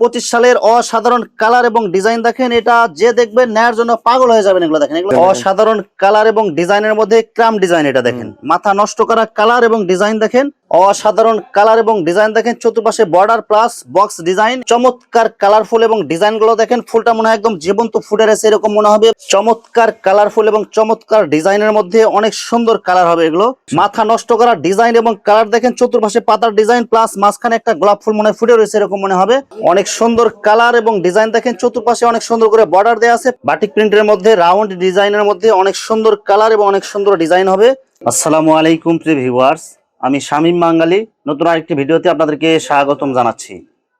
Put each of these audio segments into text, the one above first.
পঁচিশ সালের অসাধারণ কালার এবং ডিজাইন দেখেন এটা যে দেখবেন নেয়ার জন্য পাগল হয়ে যাবেন এগুলো দেখেন এগুলো অসাধারণ কালার এবং ডিজাইনের মধ্যে ক্রাম ডিজাইন এটা দেখেন। মাথা নষ্ট করা কালার এবং ডিজাইন দেখেন অসাধারণ কালার এবং ডিজাইন দেখেন, চতুর্পাশে বর্ডার প্লাস বক্স ডিজাইন, চমৎকার কালারফুল এবং ডিজাইনগুলো দেখেন, ফুলটা মনে হয় একদম জীবন্ত ফুটে রয়েছে এরকম মনে হবে। চমৎকার কালারফুল এবং চমৎকার ডিজাইনের মধ্যে অনেক সুন্দর কালার হবে এগুলো। মাথা নষ্ট করা ডিজাইন এবং কালার দেখেন, চতুর্পাশে পাতার ডিজাইন প্লাস মাঝখানে একটা গোলাপ ফুল মনে ফুটে রয়েছে এরকম মনে হবে। অনেক সুন্দর কালার এবং ডিজাইন দেখেন, চতুর্পাশে অনেক সুন্দর করে বর্ডার দেওয়া আছে। বাটিক প্রিন্টের মধ্যে, রাউন্ড ডিজাইনের মধ্যে অনেক সুন্দর কালার এবং অনেক সুন্দর ডিজাইন হবে। আসসালামু আলাইকুম প্রিয় ভিউয়ার্স। আমি শামীম বাঙালি। নতুন আরেকটি ভিডিওতে আপনাদেরকে স্বাগতম জানাচ্ছি।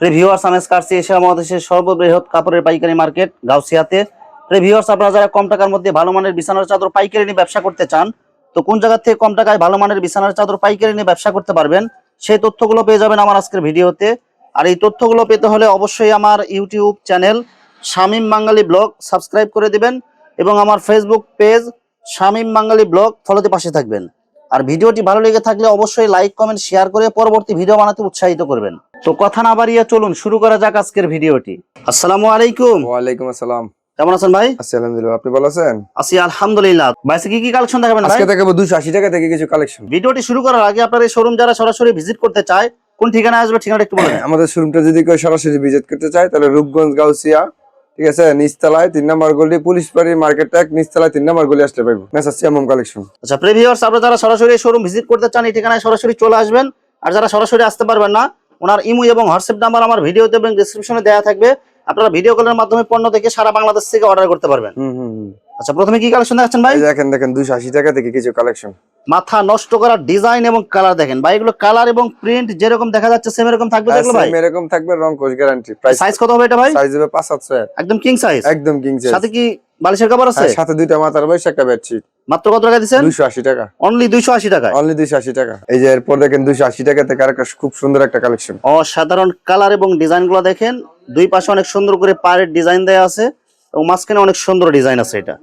প্রিয় ভিউয়ার্স আমি কার্সি এশিয়া মহাদেশের সর্ববৃহৎ কাপড়ের পাইকারি মার্কেট গাউসিয়াতে। প্রিয় ভিউয়ার্স আপনারা যারা কম টাকার মধ্যে ভালো মানের বিছানার চাদর পাইকারি নিয়ে ব্যবসা করতে চান, তো কোন জায়গা থেকে কম টাকায় ভালো মানের বিছানার চাদর পাইকারি নিয়ে ব্যবসা করতে পারবেন, সেই তথ্যগুলো পেয়ে যাবেন আমার আজকের ভিডিওতে। আর এই তথ্যগুলো পেতে হলে অবশ্যই আমার YouTube channel Shamim Bangali blog subscribe করে দিবেন এবং আমার Facebook page Shamim Bangali blog ফলোতে পাশে থাকবেন। আর ভিডিওটি ভালো লেগে থাকলে অবশ্যই লাইক কমেন্ট শেয়ার করে পরবর্তী ভিডিও বানাতে উৎসাহিত করবেন। তো কথা না বাড়িয়ে চলুন শুরু করা যাক আজকের ভিডিওটি। আসসালামু আলাইকুম। ওয়ালাইকুম আসসালাম। কেমন আছেন ভাই? আছি আলহামদুলিল্লাহ আপনি ভালো আছেন? আছি আলহামদুলিল্লাহ। ভাই কি কি কালেকশন দেখাবেন আজকে দেখাবো দুশো আশি টাকা থেকে কিছু কালেকশন ভিডিওটি শুরু করার আগে আপনার এই শোরুম যারা সরাসরি ভিজিট করতে চায় কোন ঠিকানায় আসবে ঠিকানাটা একটু আমাদের শোরুমটা যদি কেউ সরাসরি ভিজিট করতে চায় তাহলে রূপগঞ্জ গাউসিয়া ঠিক আছে নিচতলায় তিন নম্বর গলি পুলিশ বাড়ি মার্কেট এক নিচতলায় তিন নম্বর গলি আসতে পারব মেসাজ সিয়াম কালেকশন আচ্ছা প্রিভিয়ার্স আপনারা যারা সরাসরি শোরুম ভিজিট করতে চান এই ঠিকানায় সরাসরি চলে আসবেন। আর যারা সরাসরি আসতে পারবেন না ওনার ইমো এবং হোয়াটসঅ্যাপ নাম্বার আমার ভিডিওতে এবং ডিসক্রিপশনে দেওয়া থাকবে। আপনারা ভিডিও কলের মাধ্যমে পণ্য থেকে সারা বাংলাদেশ থেকে অর্ডার করতে পারবেন। হুম হুম। আচ্ছা প্রথমে কি কালেকশন দেখাচ্ছেন ভাই? দেখেন দেখেন দুশো আশি টাকা থেকে কিছু কালেকশন মাথা নষ্ট করা ডিজাইন এবং কালার দেখেন ভাই এগুলো কালার এবং প্রিন্ট যেরকম দেখা যাচ্ছে সেম এরকম থাকবে তো এগুলো ভাই? এরকম থাকবে রং কোচ গ্যারান্টি প্রাইস সাইজ কত হবে এটা ভাই? সাইজ হবে পাঁচ সাতশো এক। একদম কিং সাইজ একদম কিং সাইজ সাথে কি বালিশের কভার আছে? সাথে দুইটা মাথার বয়স একটা বেডশিট মাত্র কত টাকা দিচ্ছেন? দুশো আশি টাকা। অনলি দুইশো আশি টাকায়? অনলি দুশো আশি টাকা। এই যে এরপর দেখেন দুশো আশি টাকা থেকে আরেকটা খুব সুন্দর একটা কালেকশন অসাধারণ কালার এবং ডিজাইনগুলো দেখেন। দুই পাশে অনেক সুন্দর করে পায়ের ডিজাইন দেয়া আছে এবং মাঝখানে অনেক সুন্দর ডিজাইন আছে এটা।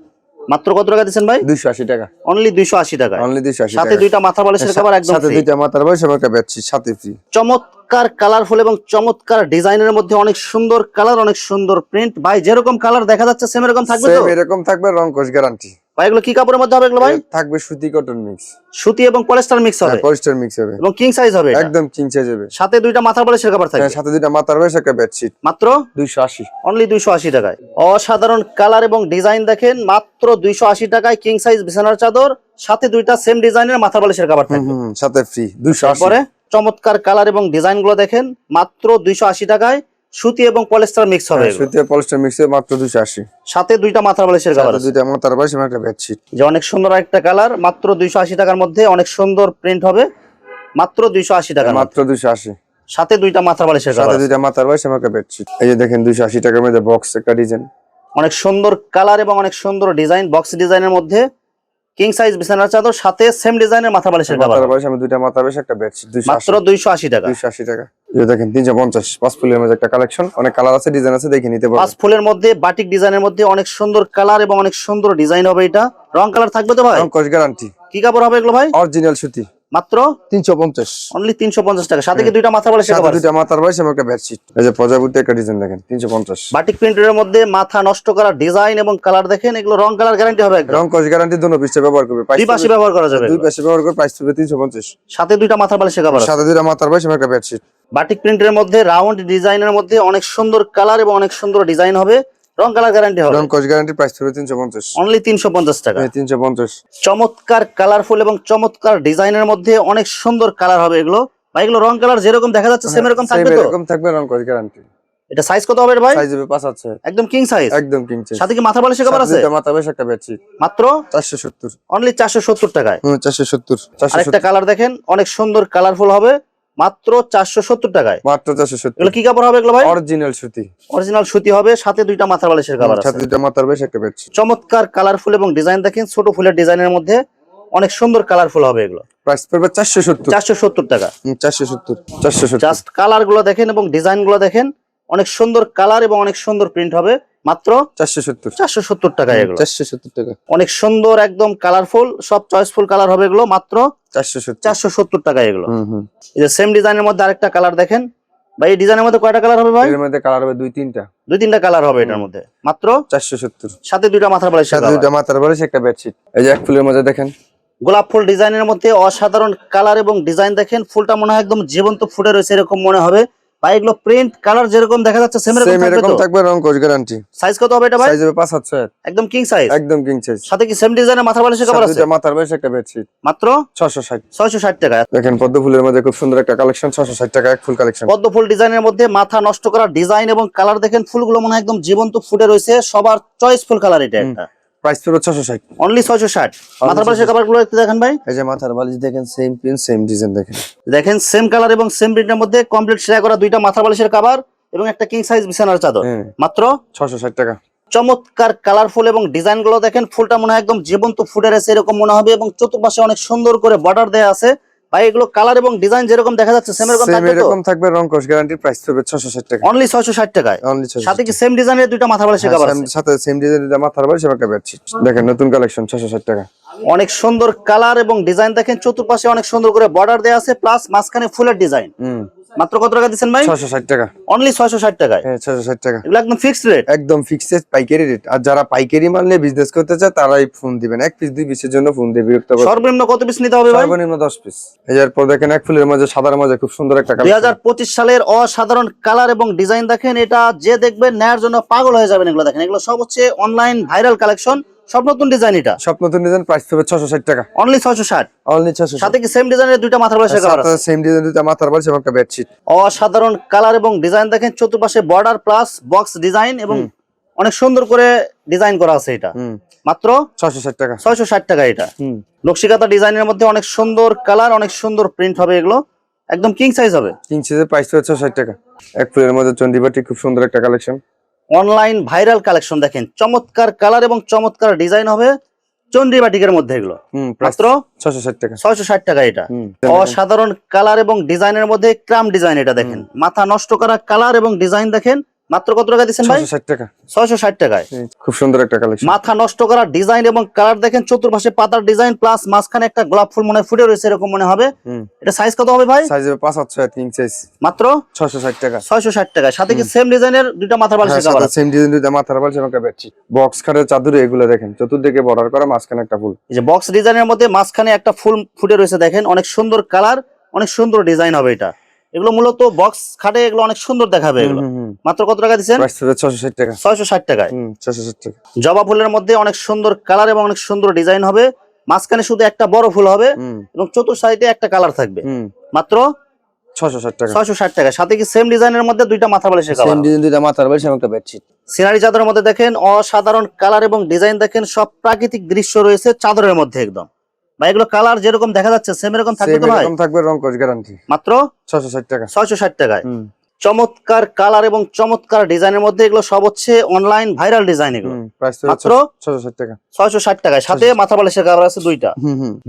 মাত্র কত টাকা দিচ্ছেন ভাই? দুশো আশি টাকা। অনলি দুইশো আশি টাকা অনলি দুশো আশি সাথে দুইটা মাথা বালিশের কভার একদম সাথে দুইটা মাথার বয়স এবং একটা বেডশিট সাথে ফ্রি চমৎকার কালারফুল এবং চমৎকার ডিজাইনের মধ্যে অনেক সুন্দর কালার অনেক সুন্দর প্রিন্ট ভাই যেরকম কালার দেখা যাচ্ছে সেম এরকম থাকবে তো? সেম এরকম থাকবে রং কোশ গ্যারান্টি ভাই এগুলো কি কাপড়ের মধ্যে হবে এগুলো ভাই? থাকবে সুতি কটন মিক্স সুতি এবং পলিস্টার মিক্স হবে? পলিস্টার মিক্স হবে। এবং কিং সাইজ হবে একদম কিং সাইজ হবে। সাথে দুইটা মাথা বালিশের কভার থাকবে? হ্যাঁ, সাথে দুইটা মাথার বয়স একটা বেডশিট মাত্র? দুইশো আশি। অনলি দুইশো আশি টাকায়। অসাধারণ কালার এবং ডিজাইন দেখেন মাত্র দুইশো আশি টাকায় কিং সাইজ বিছানার চাদর সাথে দুইটা সেম ডিজাইনের মাথা বালিশের কাবার থাকবে। সাথে ফ্রি দুইশো আশি। তারপরে চমৎকার কালার এবং ডিজাইনগুলো দেখেন মাত্র দুইশো আশি টাকায়। সুতি এবং পলিস্টার মিক্স হবে এগুলো। সুতি পলিস্টার মিক্স মাত্র দুইশো আশি। সাথে দুইটা মাথা বালিশের সাথে দুইটা মাথার বয়স এবং একটা বেডশিট যে অনেক সুন্দর একটা কালার মাত্র দুইশো আশি টাকার মধ্যে অনেক সুন্দর প্রিন্ট হবে মাত্র দুইশো আশি টাকা মাত্র দুইশো আশি। সাথে দুইটা মাথা বালিশের সাথে কাবার দুইটা মাথার বয়স এবং একটা বেডশিট এই যে দেখেন দুইশো আশি টাকার মধ্যে বক্স একটা ডিজাইন অনেক সুন্দর কালার এবং অনেক সুন্দর ডিজাইন বক্স ডিজাইনের মধ্যে কিং সাইজ বিছানার চাদর সাথে সেম ডিজাইনের মাথা বালিশের কাবার মাথার বয়স আমি দুইটা মাথার বয়স একটা বেডশিট মাত্র দুইশো আশি টাকা। দুইশো আশি টাকা। এই যে দেখেন তিনশো পঞ্চাশ পাঁচ ফুলের মধ্যে একটা কালেকশন। অনেক কালার আছে ডিজাইন আছে দেখে নিতে পাঁচ ফুলের মধ্যে বাটিক ডিজাইনের মধ্যে অনেক সুন্দর কালার এবং অনেক সুন্দর ডিজাইন হবে এটা। রং কালার থাকবে তো ভাই? কোচ গ্যারান্টি কি কাপড় হবে এগুলো ভাই? অরিজিনাল সুতি। মাত্র তিনশো পঞ্চাশ। অনলি তিনশো পঞ্চাশ টাকা। সাথে কি দুইটা মাথা বালিশের সাথে দুইটা মাথার বয়স এবং একটা বেডশিট এই যে প্রজাপতি একটা ডিজাইন দেখেন তিনশো পঞ্চাশ। বাটিক প্রিন্টের মধ্যে মাথা নষ্ট করা ডিজাইন এবং কালার দেখেন এগুলো রং কালার গ্যারান্টি হবে একদম। রং কোচ গ্যারান্টি দুটো পিসটা ব্যবহার করবে। দুই পাশে ব্যবহার করা যাবে দুই। পাশে ব্যবহার করে প্রাইস হবে তিনশো পঞ্চাশ। সাথে দুইটা মাথা বালিশের কাপড় আছে। সাথে দুইটা মাথার বয়স এবং একটা বেডশিট বাটিক প্রিন্টের মধ্যে রাউন্ড ডিজাইনের মধ্যে অনেক সুন্দর কালার এবং অনেক সুন্দর ডিজাইন হবে। রং কালার গ্যারান্টি হবে? রং কোচ গ্যারান্টি প্রাইস হবে তিনশো পঞ্চাশ। অনলি তিনশো পঞ্চাশ টাকা? তিনশো পঞ্চাশ। চমৎকার কালারফুল এবং চমৎকার ডিজাইনের মধ্যে অনেক সুন্দর কালার হবে এগুলো। বা এগুলো রং কালার যেরকম দেখা যাচ্ছে সেম এরকম থাকবে তো? এরকম থাকবে রং কোচ গ্যারান্টি এটা সাইজ কত হবে ভাই? সাইজ হবে পাঁচ আছে একদম কিং সাইজ একদম কিং সাইজ সাথে কি মাথা বালিশের কভার আছে? মাথা বয়স একটা বেডশিট মাত্র? চারশো সত্তর। অনলি চারশো সত্তর টাকায়। হুম চারশো সত্তর। চারশো আরেকটা সত্তর। কালার দেখেন অনেক সুন্দর কালারফুল হবে। মাত্র চারশো সত্তর টাকায়। মাত্র চারশো সত্তর। কি কাপড় হবে এগুলো ভাই? অরিজিনাল সুতি। অরিজিনাল সুতি হবে সাথে দুইটা মাথার বালিশের কাভার সাথে দুইটা মাথার একটা চমৎকার কালারফুল এবং ডিজাইন দেখেন ছোট ফুলের ডিজাইনের মধ্যে অনেক সুন্দর কালারফুল হবে এগুলো। প্রাইস পড়বে চারশো সত্তর। চারশো সত্তর টাকা। চারশো সত্তর চারশো জাস্ট কালারগুলো দেখেন এবং ডিজাইনগুলো দেখেন অনেক সুন্দর কালার এবং অনেক সুন্দর প্রিন্ট হবে মাত্র চারশো সত্তর। চারশো সত্তর টাকা এগুলো। চারশো সত্তর টাকা। অনেক সুন্দর একদম কালারফুল সব চয়েসফুল কালার হবে এগুলো মাত্র চারশো সত্তর। চারশো সত্তর টাকা এগুলো। এই যে সেম ডিজাইনের মধ্যে আরেকটা কালার দেখেন। ভাই এই ডিজাইনের মধ্যে কয়টা কালার হবে ভাই? এর মধ্যে কালার হবে দুই তিনটা। দুই তিনটা কালার হবে এটার মধ্যে মাত্র চারশো সত্তর। সাথে দুইটা মাথার বালিশ সাথে দুইটা মাথার বালিশ একটা বেডশিট এই যে এক ফুলের মধ্যে দেখেন। গোলাপ ফুল ডিজাইনের মধ্যে অসাধারণ কালার এবং ডিজাইন দেখেন। ফুলটা মনে হয় একদম জীবন্ত ফুটে রয়েছে এরকম মনে হবে। ভাই এগুলো প্রিন্ট কালার যেরকম দেখা যাচ্ছে সেম এরকম থাকবে রং কোচ গ্যারান্টি সাইজ কত হবে এটা ভাই? সাইজ হবে পাঁচ সাত ছয় একদম কিং সাইজ একদম কিং সাইজ সাথে কি সেম ডিজাইনের মাথার বালিশের কভার আছে? মাথার বালিশ একটা বেডশিট মাত্র? ছশো ষাট। ছয়শো ষাট টাকা। দেখেন পদ্ম ফুলের মধ্যে খুব সুন্দর একটা কালেকশন ছশো ষাট টাকা এক ফুল কালেকশন পদ্ম ফুল ডিজাইনের মধ্যে মাথা নষ্ট করা ডিজাইন এবং কালার দেখেন ফুলগুলো মনে হয় একদম জীবন্ত ফুটে রয়েছে। সবার চয়েস ফুল কালার এটা একটা। প্রাইস ছশো ষাট। অনলি ছয়শো ষাট। মাথার বালিশের কভারগুলো একটু দেখেন ভাই। এই যে মাথার বালিশ দেখেন সেম পিন সেম ডিজাইন দেখেন। দেখেন সেম কালার এবং সেম প্রিন্টের মধ্যে কমপ্লিট সেলাই করা দুইটা মাথার বালিশের কভার এবং একটা কিং সাইজ বিছানার চাদর। হ্যাঁ। মাত্র ছশো ষাট টাকা। চমৎকার কালারফুল এবং ডিজাইনগুলো দেখেন ফুলটা মনে হয় একদম জীবন্ত ফুটে রয়েছে এরকম মনে হবে এবং চতুর্পাশে অনেক সুন্দর করে বর্ডার দেওয়া আছে। ভাই এগুলো কালার এবং ডিজাইন যেরকম দেখা যাচ্ছে সেম এরকম থাকবে এরকম থাকবে রং গ্যারান্টি প্রাইস ছশো ষাট টাকা। অনলি ছয়শো ষাট টাকায়? অনলি সাথে কি সেম ডিজাইনের দুটো মাথা বালিশের কভার আছে? সাথে সেম ডিজাইন দুটো মাথার বালিশ কভার আছে দেখেন নতুন কালেকশন ছশো ষাট টাকা। অনেক সুন্দর কালার এবং ডিজাইন দেখেন চতুর্পাশে অনেক সুন্দর করে বর্ডার দেওয়া আছে প্লাস মাঝখানে ফুলের ডিজাইন হুম। মাত্র কত টাকা দিচ্ছেন ভাই? ছশো ষাট টাকা। অনলি ছয়শো ষাট টাকায়? হ্যাঁ ছশো ষাট টাকা। এগুলো একদম ফিক্সড রেট একদম ফিক্সড পাইকারি রেট আর যারা পাইকারি মাল নিয়ে বিজনেস করতে চায় তারাই ফোন দিবেন। এক পিস দুই পিসের জন্য ফোন দিয়ে বিরক্ত করবেন। সর্বনিম্ন কত পিস নিতে হবে ভাই? সর্বনিম্ন দশ পিস এরপর দেখেন এক ফুলের মাঝে সাদার মাঝে খুব সুন্দর একটা কালার হাজার পঁচিশ সালের অসাধারণ কালার এবং ডিজাইন দেখেন এটা যে দেখবেন নেয়ার জন্য পাগল হয়ে যাবেন এগুলো দেখেন। এগুলো সব হচ্ছে অনলাইন ভাইরাল কালেকশন সব নতুন ডিজাইন এটা? সব নতুন ডিজাইন প্রাইস হবে ছশো ষাট টাকা। অনলি ছয়শো ষাট? অনলি ছশো সাথে কি সেম ডিজাইনের দুইটা মাথার বালিশের কাভার আছে? সেম ডিজাইন দুইটা মাথার বালিশ এবং একটা বেডশিট অসাধারণ কালার এবং ডিজাইন দেখেন চতুর্পাশে বর্ডার প্লাস বক্স ডিজাইন এবং অনেক সুন্দর করে ডিজাইন করা আছে এটা। মাত্র ছশো ষাট টাকা। ছয়শো ষাট টাকা এটা। নকশিকাতা ডিজাইনের মধ্যে অনেক সুন্দর কালার অনেক সুন্দর প্রিন্ট হবে এগুলো। একদম কিং সাইজ হবে। কিং সিজের প্রাইস হবে ছশো ষাট টাকা। এক ফুলের মধ্যে চন্ডিবাটি খুব সুন্দর একটা কালেকশন অনলাইন ভাইরাল কালেকশন দেখেন। চমৎকার কালার এবং চমৎকার ডিজাইন হবে চন্দ্রী বাটিকের মধ্যে এগুলো। মাত্র ছয়শো ষাট টাকা। ছয়শো ষাট টাকা এটা। অসাধারণ কালার এবং ডিজাইনের মধ্যে ক্রাম ডিজাইন এটা দেখেন। মাথা নষ্ট করা কালার এবং ডিজাইন দেখেন। মাত্র কত টাকা দিচ্ছেন ভাই? ছশো ষাট টাকা। ছয়শো ষাট টাকায়। খুব সুন্দর একটা কালেকশন মাথা নষ্ট করা ডিজাইন এবং কালার দেখেন চতুর্পাশে পাতার ডিজাইন প্লাস মাঝখানে একটা গোলাপ ফুল মনে ফুটে রয়েছে এরকম মনে হবে। এটা সাইজ কত হবে ভাই? সাইজ হবে পাঁচ সাত ছয় কিং সাইজ মাত্র? ছশো ষাট টাকা। ছয়শো ষাট টাকায়। সাথে কি সেম ডিজাইনের দুইটা মাথার বালিশের কাভার আছে? সেম ডিজাইন দুইটা মাথার বালিশ এবং একটা বেডশিট বক্স খাটের চাদরে এগুলো দেখেন চতুর্দিকে বর্ডার করা মাঝখানে একটা ফুল। এই যে বক্স ডিজাইনের মধ্যে মাঝখানে একটা ফুল ফুটে রয়েছে দেখেন অনেক সুন্দর কালার অনেক সুন্দর ডিজাইন হবে এটা। এগুলো মূলত বক্স খাটে এগুলো অনেক সুন্দর দেখাবে এগুলো। মাত্র কত টাকা দিচ্ছেন? প্রাইস ষাট টাকা। ছয়শো ষাট টাকায়। হুম ষাট টাকা। জবা ফুলের মধ্যে অনেক সুন্দর কালার এবং অনেক সুন্দর ডিজাইন হবে। মাঝখানে শুধু একটা বড় ফুল হবে এবং চতুর সাইডে একটা কালার থাকবে। মাত্র ছশো ষাট টাকা। ছয়শো ষাট টাকা। সাথে কি সেম ডিজাইনের মধ্যে দুইটা মাথা বালিশের কালার দুইটা মাথার বালিশ এবং একটা বেডশিট সিনারি চাদরের মধ্যে দেখেন অসাধারণ কালার এবং ডিজাইন দেখেন। সব প্রাকৃতিক দৃশ্য রয়েছে চাদরের মধ্যে একদম। ভাই এগুলো কালার যেরকম দেখা যাচ্ছে সেম এরকম থাকবে তো ভাই? এরকম থাকবে রং কোচ গ্যারান্টি মাত্র? ছশো ষাট টাকা। ছয়শো ষাট টাকায়। চমৎকার কালার এবং চমৎকার ডিজাইনের মধ্যে এগুলো সব হচ্ছে অনলাইন ভাইরাল ডিজাইন এগুলো। মাত্র? টাকা। ছয়শো ষাট টাকায়। সাথে মাথা বালিশের কাভার আছে দুইটা।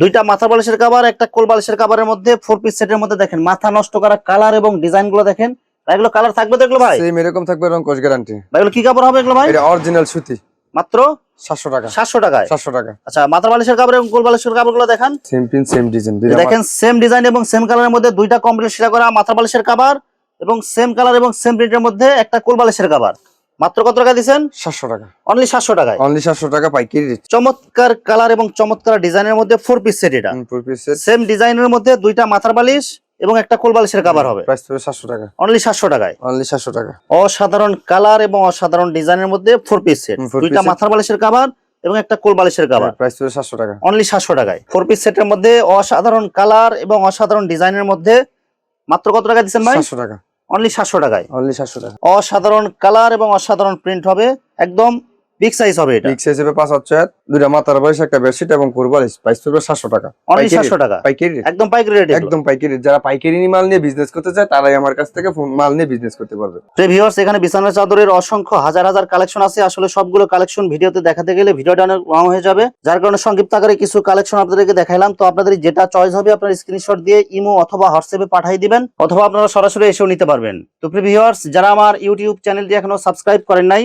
দুইটা মাথা বালিশের কাভার একটা কোল বালিশের কাভারের মধ্যে ফোর পিস সেটের মধ্যে দেখেন মাথা নষ্ট করা কালার এবং ডিজাইনগুলো দেখেন। এগুলো কালার থাকবে তো এগুলো ভাই? সেম এরকম থাকবে রং কোচ গ্যারান্টি এগুলো কি কাপড় হবে এগুলো ভাই? এটা অরিজিনাল সুতি। মাত্র? সাতশো টাকা। সাতশো টাকায়? সাতশো টাকা। আচ্ছা মাথা বালিশের কাপড় এবং বালিশের দেখান। সেম পিন সেম ডিজাইন দেখেন সেম ডিজাইন এবং সেম কালারের মধ্যে দুইটা কমপ্লিট সেরা করা মাথা বালিশের কাভার এবং সেম কালার এবং সেম প্রিন্টের মধ্যে একটা কোল বালিশের কাভার মাত্র কত টাকা টাকা। অনলি সাতশো টাকায়। অনলি সাতশো টাকা পাইকারি রেট চমৎকার কালার এবং চমৎকার ডিজাইনের মধ্যে ফোর পিস সেট এটা। সেম ডিজাইনের মধ্যে দুইটা মাথার বালিশ এবং একটা কোল বালিশের কাভার হবে। প্রাইস হবে সাতশো টাকা। অনলি সাতশো টাকায়। অনলি সাতশো টাকা। অসাধারণ কালার এবং অসাধারণ ডিজাইনের মধ্যে ফোর পিস সেট দুইটা মাথার বালিশের কাভার এবং একটা কোল বালিশের কাভার প্রাইস হবে সাতশো টাকা। অনলি সাতশো টাকায়। ফোর পিস সেটের মধ্যে অসাধারণ কালার এবং অসাধারণ ডিজাইনের মধ্যে মাত্র কত টাকা দিচ্ছেন ভাই? সাতশো টাকা। অনলি সাতশো টাকায়। অনলি সাতশো টাকা। অসাধারণ কালার এবং অসাধারণ প্রিন্ট হবে। একদম বিগ সাইজ হবে এটা। বিগ সাইজ হবে পাঁচ হাজার চার দুইটা মাথার বালিশ একটা বেডশিট এবং কোরবালিশ প্রাইস পড়বে সাতশো টাকা। অনলি পাইকারি সাতশো টাকা? পাইকারি। একদম পাইকারি রেট একদম পাইকারি। যারা পাইকারি মাল নিয়ে বিজনেস করতে চায় তারাই আমার কাছ থেকে ফোন- মাল নিয়ে বিজনেস করতে পারবে। ভিউয়ার্স এখানে বিছানা চাদরের অসংখ্য হাজার হাজার কালেকশন আছে। আসলে সবগুলো কালেকশন ভিডিওতে দেখাতে গেলে ভিডিওটা অনেক লং হয়ে যাবে। যার কারণে সংক্ষিপ্ত আকারে কিছু কালেকশন আপনাদেরকে দেখাইলাম। তো আপনাদের যেটা চয়েস হবে আপনার স্ক্রিনশট দিয়ে ইমো অথবা হোয়াটসঅ্যাপে পাঠিয়ে দিবেন অথবা আপনারা সরাসরি এসেও নিতে পারবেন। তো ভিউয়ার্স যারা আমার ইউটিউব চ্যানেলটি এখনও সাবস্ক্রাইব করেন নাই